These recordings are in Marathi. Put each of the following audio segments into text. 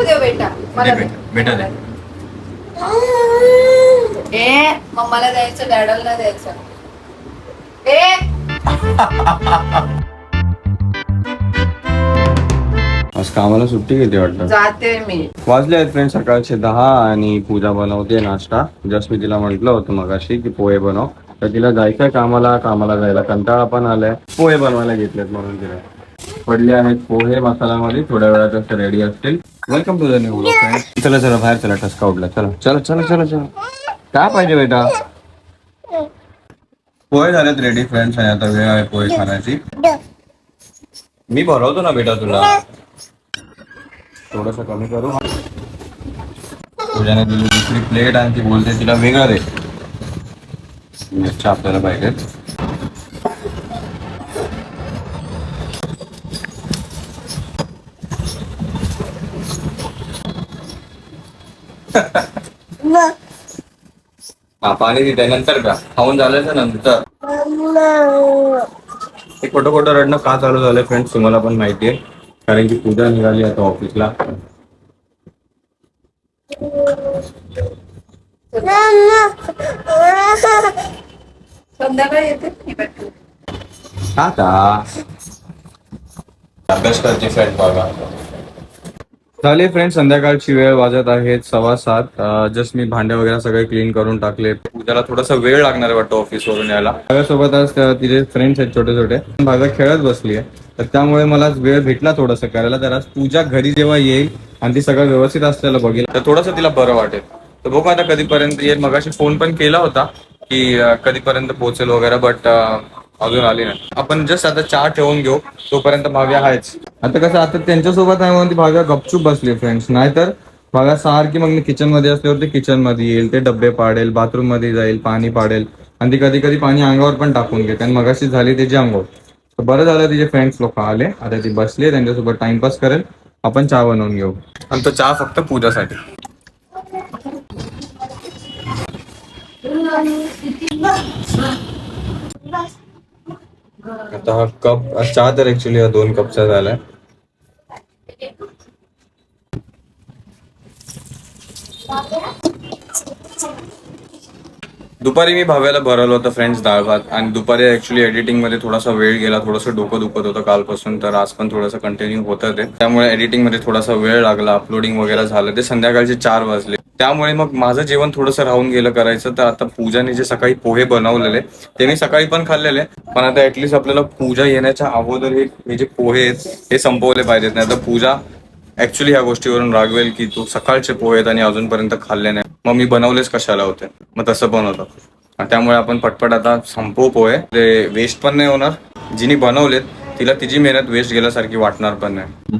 नको देऊ बेटा मला दे. बेटा, दे. ए मम्माला द्यायचं डॅडलला द्यायचं. ए! आज कामाला सुट्टी घेते वाटतं? जाते मी. वाजले आहेत फ्रेंड सकाळचे दहा आणि पूजा बनवते नाश्ता. जस्ट मी तिला म्हटलं होतं मगाशी की पोहे बनव. तर तिला जायचंय कामाला कामाला जायला कंटाळा पण आलाय. पोहे बनवायला घेतलेत म्हणून तिला. पडले आहेत पोहे मसाल्यामध्ये थोड्या वेळात रेडी असतील. Welcome to the new friend चला चला बाहेर चला ठसका उडला चला चला चला चला चला। काय पाहिजे बेटा? पोहे झालेत रेडी फ्रेंड्स आणि आता वेळ आहे पोहे खाण्याची मी भरवतो ना बेटा तुला थोडस कमी करू। पूजाने दिली दुसरी प्लेट आणि ती बोलते तिला वेगळं दे आपल्याला पाहिजेत हा पाणी तिथे नंतर का खाऊन झाल्याच्यानंतर. हे खोटं खोटं रडणं का चालू झालंय फ्रेंड्स तुम्हाला पण माहिती आहे. कारण की पूजा निघाली आता ऑफिसला संध्याकाळी येते मी भेटू. आता. अभ्यास करते फ्रेंड बघा झाले फ्रेंड संध्याकाळची वेळ वाजत आहे सव्वा सात. जस्ट मी भांडे वगैरे सगळे क्लीन करून टाकले. उद्याला थोडासा वेळ लागणार वाटतं ऑफिस यायला. माझ्यासोबत आज तिचे फ्रेंड्स आहेत छोटे छोटे भागा खेळत बसली आहे. तर त्यामुळे मला वेळ भेटला थोडासा करायला. तर आज पूजा घरी जेव्हा येईल आणि ती सगळं व्यवस्थित असलेलं बघेल. तर थोडंसं तिला बरं वाटेल. तर बघू आता कधीपर्यंत येईल. मगाशी फोन पण केला होता की कधीपर्यंत पोहोचेल वगैरे बट अजून आली नाही. आपण जस्ट आता चहा ठेवून घेऊ. तोपर्यंत भाव्या आहेच. आता कसं आता त्यांच्यासोबत आहे म्हणून ती भाव्या गपचूप बसली फ्रेंड्स नाहीतर भाव्या सारखी मग मी किचनमध्ये असल्यावर ते किचनमध्ये येईल ते डब्बे पाडेल बाथरूममध्ये जाईल पाणी पाडेल. आणि ती कधी कधी पाणी अंगावर पण टाकून घेते. आणि मगाशी झाली त्याची अंघोळ. तर बरं झालं तिचे फ्रेंड्स लोक आले. आता ती बसली त्यांच्यासोबत टाइमपास करेल. आपण चहा बनवून घेऊ. आणि तो चहा फक्त पूजासाठी. आता हा कप चहा तर ऍक्च्युली दोन कपचा झालाय. दुपारी मी भाव्याला भरवलं होतं फ्रेंड्स डाळ भात आणि दुपारी ऍक्च्युली एडिटिंगमध्ये थोडासा वेळ गेला थोडंसं डोकं दुखत होतं कालपासून तर आज पण थोडंसं कंटिन्यू होतं ते. त्यामुळे एडिटिंगमध्ये थोडासा वेळ लागला अपलोडिंग वगैरे झालं ते संध्याकाळचे चार वाजले. त्यामुळे मग माझं जेवण थोडंसं राहून गेलं करायचं. तर आता पूजाने जे सकाळी पोहे बनवलेले ते मी सकाळी पण खाल्लेले. पण आता ऍटलिस्ट आपल्याला पूजा येण्याच्या अगोदर हे जे पोहे आहेत हे संपवले पाहिजेत. नाही तर पूजा ऍक्च्युली ह्या गोष्टीवरून रागवेल की तू सकाळचे पोहे आहेत आणि अजूनपर्यंत खाल्ले नाही. मग मी बनवलेच कशाला होते? मग तसं पण होतं त्यामुळे आपण पटपट आता संपवू पोहे. ते वेस्ट पण नाही होणार. जिने बनवलेत तिला तिची मेहनत वेस्ट गेल्यासारखी वाटणार पण नाही.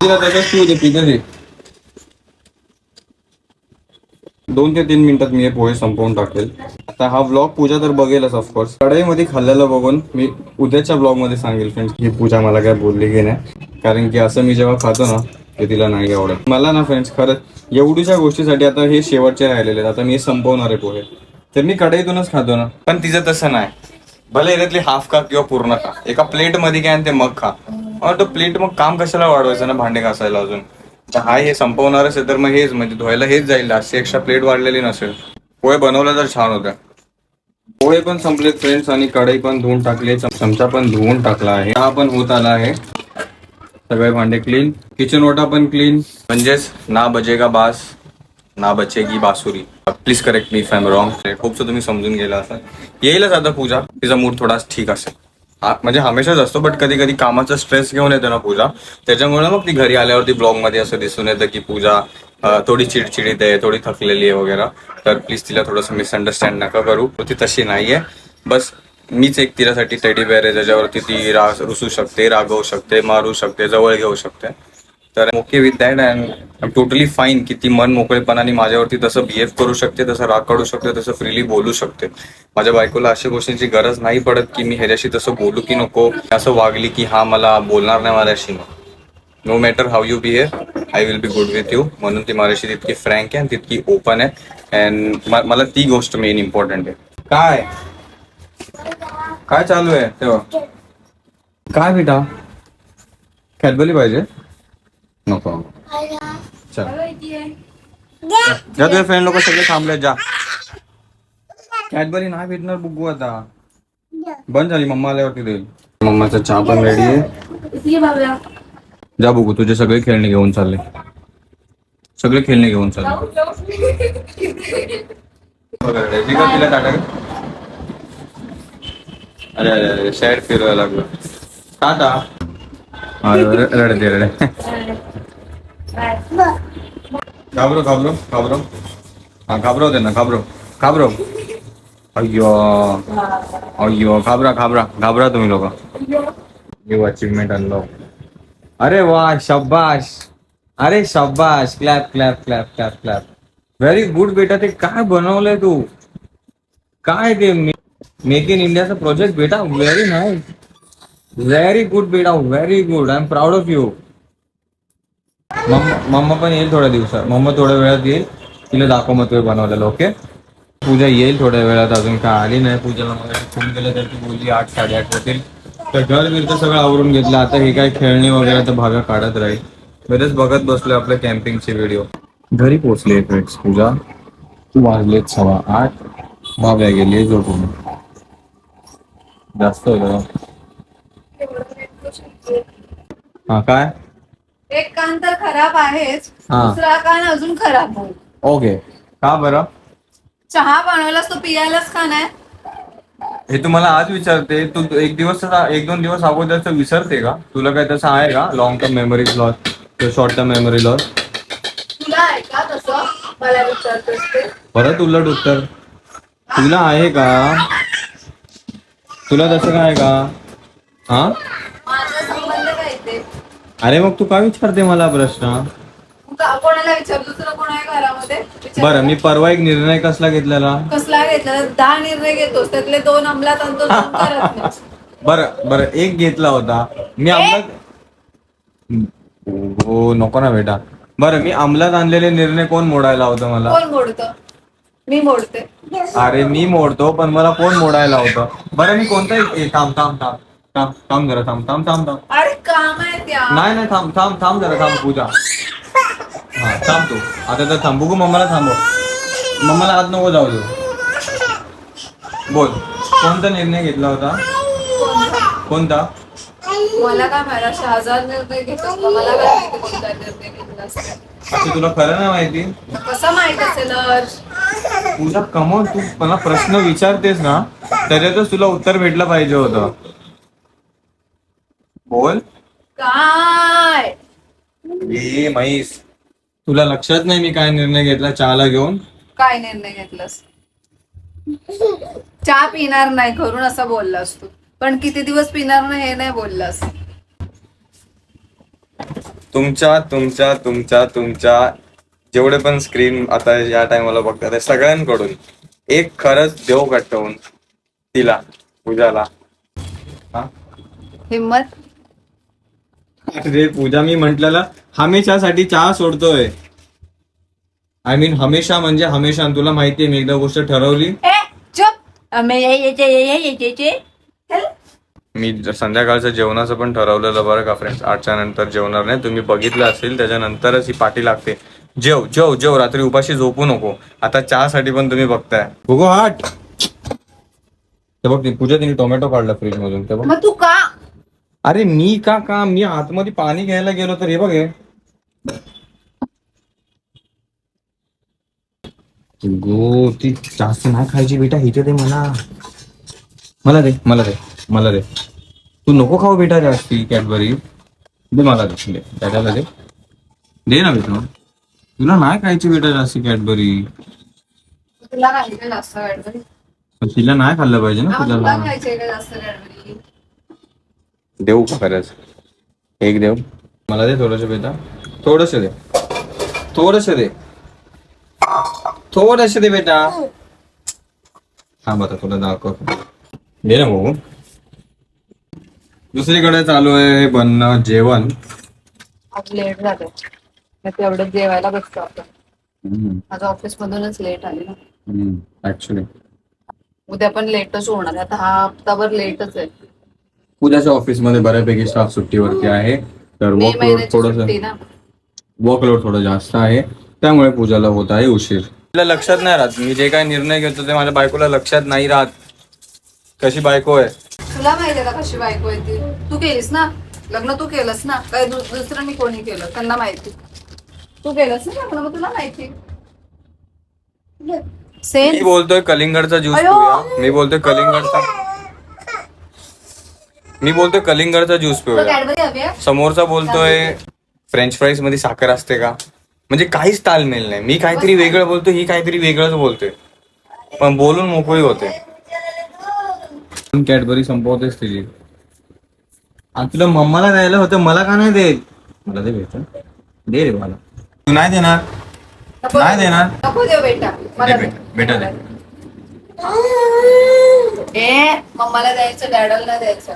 तिला त्याच्यात तू दे, पिझ्झा दे. दोन ते तीन मिनिटात मी हे पोहे संपवून टाकेल. आता हा ब्लॉग पूजा तर बघेलच ऑफकोर्स कढईमध्ये खाल्लेलं बघून मी उद्याच्या ब्लॉगमध्ये सांगेल फ्रेंड्स ही पूजा मला काय बोलली की नाही. कारण की असं मी जेव्हा खातो ना ते तिला नाही आवडत. मला ना फ्रेंड्स खरंच एवढीच्या गोष्टीसाठी आता हे शेवटचे राहिलेले आहेत. आता मी संपवणार आहे पोहे. तर मी कढईतूनच खातो ना. पण तिचं तसं नाही. भले याच्यातली हाफ खा किंवा पूर्ण खा एका प्लेटमध्ये काय आणि ते मग खा. तो प्लेट मग काम कशाला वाढवायचं ना भांडे घासायला अजून? हाय हे संपवणारच आहे तर मग हेच म्हणजे धुवायला हेच जाईल जास्त एक्स्ट्रा प्लेट वाढलेली नसेल. पोहे बनवलं तर छान होत्या. पोहे पण संपले फ्रेंड्स आणि कढई पण धुवून टाकले चम- चमचा पण धुवून टाकला आहे. हा पण होत आला आहे. सगळे भांडे क्लीन किचन ओटा पण क्लीन म्हणजेच ना बजेगा बास ना बचेगी बासुरी. Please correct me if I'm wrong hope तुम्ही समजून गेला असाल. येईलच आता पूजा. तिचा मूड थोडा ठीक असेल. म्हणजे हमेशाच असतो बट कधी कधी कामाचा स्ट्रेस घेऊन येतो ना पूजा. त्याच्यामुळे मग ती घरी आल्यावरती ब्लॉगमध्ये असं दिसून येतं की पूजा थोडी चिडचिडीत आहे थोडी थकलेली आहे वगैरे. तर प्लीज तिला थोडंसं मिसअंडरस्टँड नका करू. ती तशी नाहीये. बस मीच एक तिच्यासाठी टेडी बेअर आहे ज्याच्यावरती ती रा रुसू शकते रागवू शकते मारू शकते जवळ घेऊ शकते. तर okay with that and I totally fine की ती मन मोकळेपणाने माझ्यावरती तसं बिहेव करू शकते तसं राग काढू शकते तसं फ्रीली बोलू शकते. माझ्या बायकोला अशा गोष्टींची गरज नाही पडत की मी ह्याच्याशी तसं बोलू की नको असं वागली की हा मला बोलणार नाही माझ्याशी. No matter how you behave I will be good with you म्हणून ती माझ्याशी तितकी फ्रँक आहे आणि तितकी ओपन आहे. अँड मला ती गोष्ट मेन इम्पॉर्टंट आहे. काय? काय चालू आहे तेव्हा? काय बेटा? कॅडबली पाहिजे? नको चल जा तुझे फ्रेंड लोक सगळे थांबले जा। कॅडबरी नाही भेटणार बुगू आता बंद झाली मम्मा आल्यावरती देईल मम्माचा चहा पण रेडी आहे जा बघू तुझे सगळे खेळणे घेऊन चालले सगळे खेळणे घेऊन चालले वगैरे. ठीक आहे, तिला टाटा अरे अरे अरे सॅड फिरवायला लागलो टाटा अरे, अरे, रडते रडे घाबरो घाबरो घाबरो. हा घाबरव त्यांना ना घाबरो. घाबरो. अय्यो. अय्यो घाबरा घाबरा. घाबरा तुम्ही लोक. न्यू अचीवमेंट अनलॉक अरे वा शब्बाश अरे शब्बाश clap clap clap clap clap very good बेटा ते काय बनवलंय तू? काय ते मेक इन इंडियाचा प्रोजेक्ट बेटा? व्हेरी नाईस व्हेरी गुड बेटा very good I am proud of you mamma mamma पण येईल थोड्या दिवसात. मम्मा थोड्या वेळात येईल. तिला दाखव मग तुम्ही बनवलेलं ओके? पूजा येईल थोड्या वेळात अजून काय आली नाही. पूजाला मग फोन केला तर ती बोलली आठ साडेआठ होतील. तर घर बिर तर सगळं आवरून घेतलं. आता हे काय खेळणी वगैरे तर भागा काढत राहील. बरेच बघत बसलोय आपल्या कॅम्पिंगचे व्हिडिओ. घरी पोहोचले फ्रेंड्स पूजा. तू वाजलेत सव्वा आठ. भाव्या गेली झोपून. जास्त होतं हो. हा काय? एक कान तर खराब आहेच हा. दुसरा कान अजून खराब होईल. ओके. का बरं? चहा बनवलास तो पियालाच का नाही? हे तुम्हाला आज विचारते तू एक दिवस एक दोन दिवस अगोदरच विसरते का? तुला काय तसं आहे का? Long term memory loss short term memory loss तुला आहे का तसं? मला विचारतोस ते. परत उलट उत्तर. तुला आहे का? तुला तसं काय आहे का? हा? अरे मग तू का विचारते मला प्रश्न? कोणाला विचार दुसरं कोण आहे घरामध्ये? विचार. बरं मी परवा एक निर्णय कसला घेतलेला? कसला घेतला दहा निर्णय घेतोस त्यातले दोन अंमलात आणतो दोन करत नाहीस. बरं बरं एक घेतला होता. मी अंमलात हो नको ना बेटा. बरं मी अंमलात आणलेले निर्णय कोण मोडायला होतं मला? कोण मोडतं? मी मोडते. अरे मी मोडतो पण मला कोण मोडायला होतं? बरं मी कोणताही ए, थांब थांब थांब. थांब थांब जरा थांब थांब थांब थांब. अरे काम आहे नाही नाही थांब थांब थांब जरा थांब पूजा. हा थांब तू. आता तर थांब. बघू मम्माला थांबव. मम्माला आज नको जाऊ दे बोल. कोणता निर्णय घेतला होता? कोणता? मला काय माहिती असे हजार निर्णय घेतोस का? मला काय माहिती कोणता निर्णय घेतला असता. असं तुला खरं नाही माहिती? कसं माहीत असेल? तुझा कमोन तू मला प्रश्न विचारतेस ना त्याच्यातच तुला उत्तर भेटलं पाहिजे होतं. बोल. काय? ए म्हैस तुला लक्षात नाही मी काय निर्णय घेतला चहाला घेऊन? काय निर्णय घेतलास? चहा पिणार नाही घरून असं बोललास तू. पण किती दिवस पिणार नाही हे नाही बोललास. तुमच्या तुमच्या तुमच्या तुमच्या जेवढे पण स्क्रीन आता या टायमाला बघतात सगळ्यांकडून एक खरंच देव कटवून तिला पूजाला. हा? हिम्मत? अरे पूजा मी म्हटलेला हमेशासाठी चहा सोडतोय. आय मीन हमेशा म्हणजे हमेशा. तुला माहितीये मी एकदा गोष्ट ठरवली. मी संध्याकाळचं जेवणाचं पण ठरवलेलं बरं का फ्रेंड्स आठच्या नंतर जेवणार नाही. तुम्ही बघितलं असेल त्याच्यानंतरच ही पाठी लागते. जेव जेव जेव. रात्री उपाशी झोपू नको. आता चहासाठी पण तुम्ही बघताय. बघू हाट. ते बघ पूजा तिने टोमॅटो काढला फ्रीज मधून. ते बघ. तू का? अरे मी का का मी आतमध्ये पाणी घ्यायला गेलो तर हे बघ गो ती जास्त नाही खायची बेटा इथे दे मला मला दे मला दे मला दे. तू नको खाऊ बेटा जास्ती कॅडबरी. दे मला दे दे. दादाला दे. दे ना बेटा. तुला नाही खायची बेटा जास्ती कॅडबरी. तुला नाही खाल्लं पाहिजे ना तुला देऊ का खरंच. एक देऊ. मला दे थोडस बेटा. थोडस दे. थोडस दे. थोडस दे बेटा. थांब आता तुला दाखव. दे ना भाऊ. दुसरीकडे चालू आहे बनणं जेवण. आज लेट झालं तेवढं जेवायला बसतो आपण आज ऑफिस मधूनच लेट आले ना. ऍक्च्युली उद्या पण लेटच होणार आहे. आता हा हप्ताभर लेटच आहे. उद्याच्या ऑफिसमध्ये बऱ्यापैकी स्टाफ सुट्टीवरती आहे. तर मे वर्कलोड थोडस वर्कलोड थोडं जास्त आहे. त्यामुळे पूजाला होत आहे उशीर. तिला लक्षात नाही राहत. मी जे काय निर्णय घेतो ते माझ्या बायकोला लक्षात नाही राहत. कशी बायको आहे? तुला माहिती आहे का कशी बायको आहे ती? तू केलीस ना? लग्न तू केलंस ना? काय दु- दुसरं मी कोणी केलं? त्यांना माहिती. तू केलंस ना लग्न? मग तुला माहिती. मी सेम बोलतोय कलिंगडचा ज्यूस अयो. पिऊया. मी बोलतोय कलिंगडचा मी बोलतोय कलिंगडचा ज्यूस पिऊया. समोरचा बोलतोय फ्रेंच फ्राईजमध्ये साखर असते का? म्हणजे काहीच तालमेल नाही. मी काहीतरी वेगळं बोलतोय ही काहीतरी वेगळंच बोलतोय. पण बोलून मोकळी होते. कॅडबरी संपवतेच तिची आणि तुला मम्माला द्यायला होतं मला का नाही देत? मला दे बेटा. दे रे मला. तू नाही देणार. नाही देणार. बेटा. मला दे दे. बेटा, बेटा दे. ए मम्माला द्यायचं डॅडल नाही द्यायचं.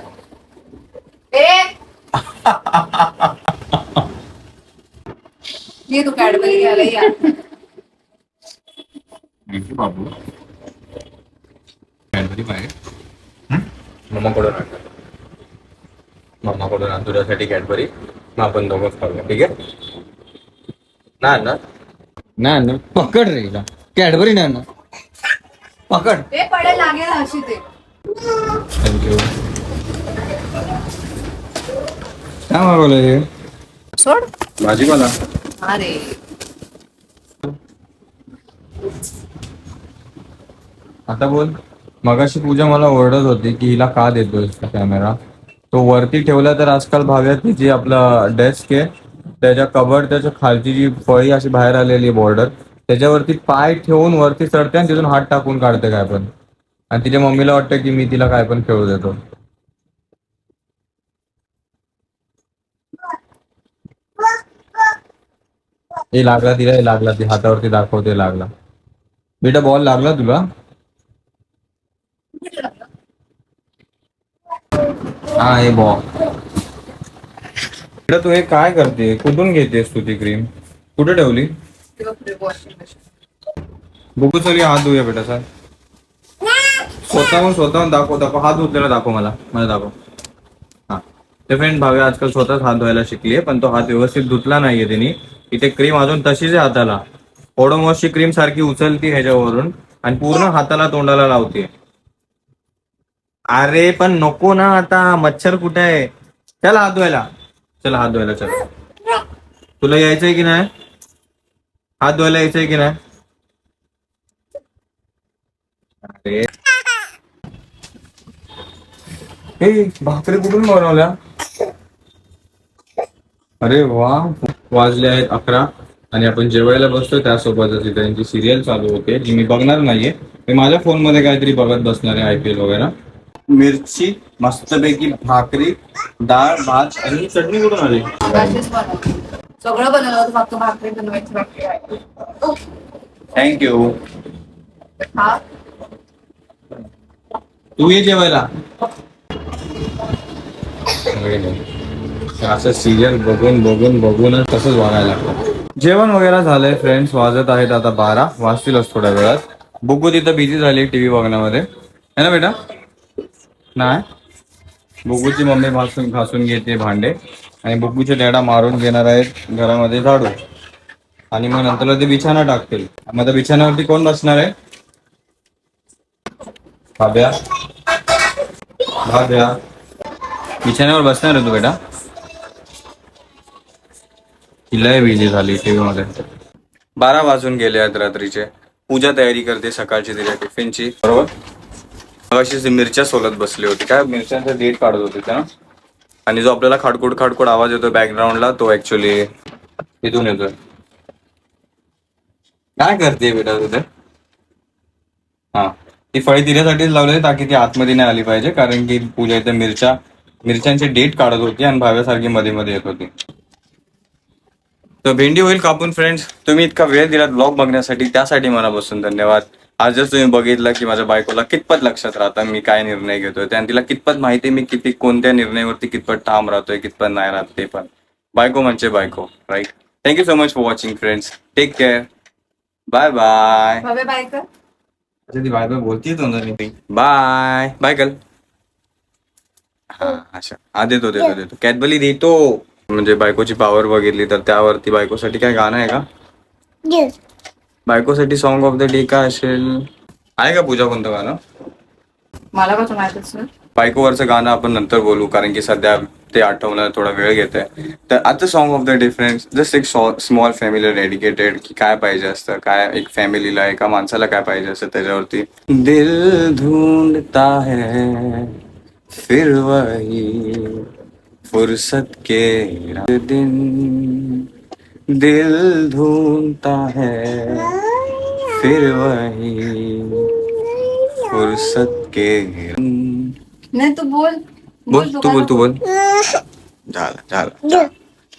ये तू कॅडबरी घ्यायला या बाबू। कॅडबरी पाहिजे मम्माकडून आण मम्माकडून आण तुझ्यासाठी कॅडबरी मग आपण दोघंच खाऊया ठीक आहे? ना ना? ना ना पकड रे हिला. कॅडबरी ना ना. पकड. ते पडेल लागेल अशी ते. थँक्यू काय मागवलं हे? सोड. भाजीपाला. अरे. आता बोल. मगाशी पूजा मला ओरडत होती की हिला का देतोय कॅमेरा? तो वरती ठेवला तर आजकाल भाव्यात जी आपला डेस्क आहे त्याच्या कबर त्याच्या खालची जी फळी अशी बाहेर आलेली बॉर्डर त्याच्यावरती पाय ठेवून वरती चढते आणि तिथून हात टाकून काढते काय पण. आणि तिच्या मम्मीला वाटतं की मी तिला काय पण खेळू देतो. हे लागला तिला हे लागला. ती हातावरती दाखवते लागला. बेटा बॉल लागला तुला? हा हे बॉल बेटा तू हे काय करते? कुठून घेतेस तू ती क्रीम कुठे ठेवली? बघू सरी हात धुया बेटा सर. स्वतःहून स्वतःहून दाखव दाखव. हात धुतलेला दाखव मला. मला दाखव. हा. ते फ्रेंड भावे आजकाल स्वतःच हात धुवायला शिकली पण तो हात व्यवस्थित धुतला नाहीये तिने. इथे क्रीम अजून तशीच आहे हाताला. ओडोमॉसची क्रीम सारखी उचलती ह्याच्यावरून आणि पूर्ण हाताला तोंडाला लावते. अरे पण नको ना आता. मच्छर कुठे आहे? चल हात धुवायला. चल हात धुवायला चल. तुला यायचंय की नाही? हात धुवायला यायचंय की नाही? अरे. हे भाकरी कुठून बनवल्या? अरे वा. वाजले आहेत अकरा आणि आपण जेवायला बसतोय. त्यासोबतच त्यांची सिरियल चालू होते जी मी बघणार नाहीये. मी माझ्या फोनमध्ये काहीतरी बघत बसणार आहे आय पी एल वगैरे. मिरची मस्तपैकी भाकरी डाळ भात आणि चटणी कुठून आली? सगळं बनवलं होतं फक्त भाकरी बनवायची बाकी आहे. थँक्यू हा? तू ये जेवायला. असं सिरियल बघून बघून बघूनच तसंच बघायला लागतं. जेवण वगैरे झालंय फ्रेंड्स वाजत आहेत आता बारा वाजतीलच थोड्या वेळात. बुगू तिथं बिझी झाली टीव्ही बघण्यामध्ये. है ना बेटा? नाही? बुगूची मम्मी घासून घासून घेते भांडे. आणि बुगूचे डॅडा मारून घेणार आहेत घरामध्ये झाडू. आणि मग नंतर ते बिछाना टाकतील. मग त्या बिछाण्यावरती कोण बसणार आहे? भाभ्या. भाभ्या. बिछाण्यावर बसणार आहे तू बेटा? लय बिझी झाली टीव्ही मध्ये बारा वाजून गेले आहेत रात्रीचे. पूजा तयारी करते सकाळची तिच्या टिफिनची. बरोबर? अशीच मिरच्या सोलत बसली होती. काय? मिरच्यांचा डेट काढत होती त्या आणि जो आपल्याला खाडकूड खाडकूड आवाज येतो बॅकग्राऊंडला तो ऍक्च्युली इथून येतोय. काय करते बेटा तुझे हा. ती फळी तिच्यासाठीच लावली ताकी ती आतमध्ये नाही आली पाहिजे कारण की पूजा इथे मिरच्या मिरच्यांची डेट काढत होती आणि भाव्यासारखी मध्ये मध्ये येत होती. तर भेंडी होईल कापून फ्रेंड्स तुम्ही इतका वेळ दिलात ब्लॉग बघण्यासाठी त्यासाठी मनापासून धन्यवाद. आजच तुम्ही बघितलं की माझ्या बायकोला कितपत लक्षात राहतं मी काय निर्णय घेतोय. आणि तिला कितपत माहिती मी किती कोणत्या निर्णयावरती कितपत ठाम राहतोय कितपत नाही राहत ते पण. बायको म्हणजे बायको right thank you so much for watching friends take care bye bye ती बाय बाय बोलतीये तोंडाने बाय बाय कल हा अच्छा. हा देतो देतो देतो. कॅडबली देतो. म्हणजे बायकोची पॉवर बघितली तर त्यावरती बायकोसाठी काय गाणं आहे का? बायकोसाठी सॉन्ग ऑफ द डे काय असेल? आहे का पूजा कोणतं गाणं? मला कसं माहितच नाही बायकोवरचं गाणं आपण नंतर बोलू कारण की सध्या ते आठवण्याला थोडा वेळ घेत आहे. तर आता song of the difference just एक स्मॉल फॅमिली डेडिकेटेड की काय पाहिजे असतं? काय एक फॅमिलीला एका माणसाला काय पाहिजे असतं त्याच्यावरती? दिल ढूंढता है फिर वही फुर्सत के रात दिन दिल ढूंढता है। फिर वही फुर्सत के नाही तू बोल। बोल तू बोल तू बोल। झालं झालं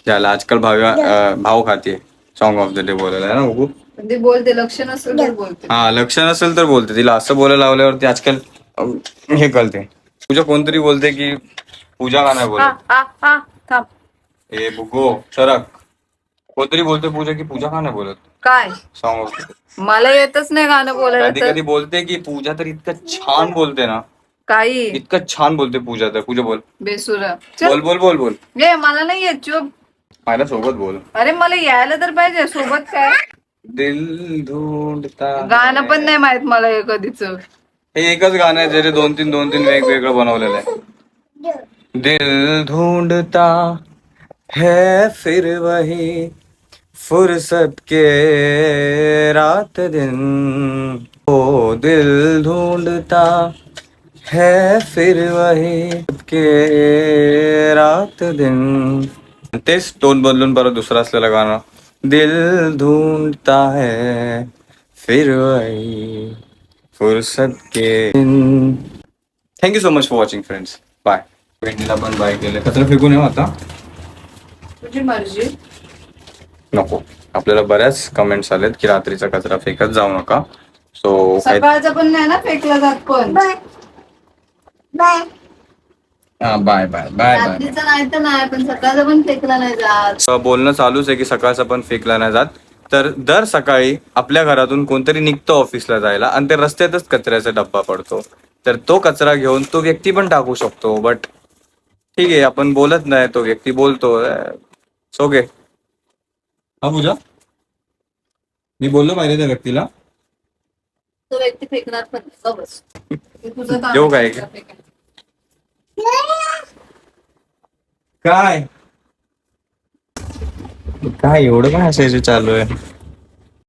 झालं आजकाल भाव्या भाव खाते सॉन्ग ऑफ़ द डे बोलायला आहे ना बघू ते बोलते लक्ष नसेल तर बोलते. हा लक्ष नसेल तर बोलते. तिला असं बोलायला लावल्यावरती आजकाल हे कळते पूजा कोणतरी बोलते की पूजा का नाही हा बोलत हा हा थांब. हे बुगो सरक कोणतरी बोलते पूजा की पूजा का नाही बोलत? काय? ऑफ मला येतच नाही गाणं बोलायला कधी तर. कधी बोलते की पूजा तर इतकं छान बोलते ना. काही? इतकं छान बोलते पूजा तर. पूजा बोल. बेसुरा. बोल बोल बोल बोल. ये मला नाही येत चुप. माझ्या सोबत बोल. अरे मला यायला तर पाहिजे सोबत काय? दिल ढूंढता गाणं पण नाही माहीत मला हे कधीच. हे एकच गाणं आहे जे दोन तीन दोन तीन वेगवेगळं बनवलेलं आहे. दिल ढूंढता है फिर वही फुर्सत के रात दिन। ओ दिल ढूंढता है फिर वही के रात दिन। तेच टोन बदलून परत दुसरं असलेलं गाणं। दिल ढूंढता है फिर वही फुर्सत के thank you so much for watching friends bye भेंडीला पण बाय केलं कचरा फेकून येऊ आता. तुझी मर्जी. नको. आपल्याला बऱ्याच कमेंट्स आलेत की रात्रीचा कचरा फेकत जाऊ नका. सो सकाळचा पण नाही ना फेकला जात पण. बाय. बाय. बाय बाय रात्रीचा नाही तर नाही पण सकाळचा पण फेकला नाही जात. बोलणं चालूच आहे की सकाळचा पण फेकला नाही जात. तर दर सकाळी आपल्या घरातून कोणतरी निघतो ऑफिसला जायला आणि ते रस्त्यातच कचऱ्याचा डब्बा पडतो. तर तो कचरा घेऊन तो व्यक्ती पण टाकू शकतो बट ठीक आहे आपण बोलत नाही तो व्यक्ती बोलतो ओके हा पूजा मी बोललो पाहिजे त्या व्यक्तीला तो व्यक्ती फेकणार पण नाही. गप्प बस ते तुझं काम देऊ काय? फेकायचं. काय काय एवढं काय असायचं चालू आहे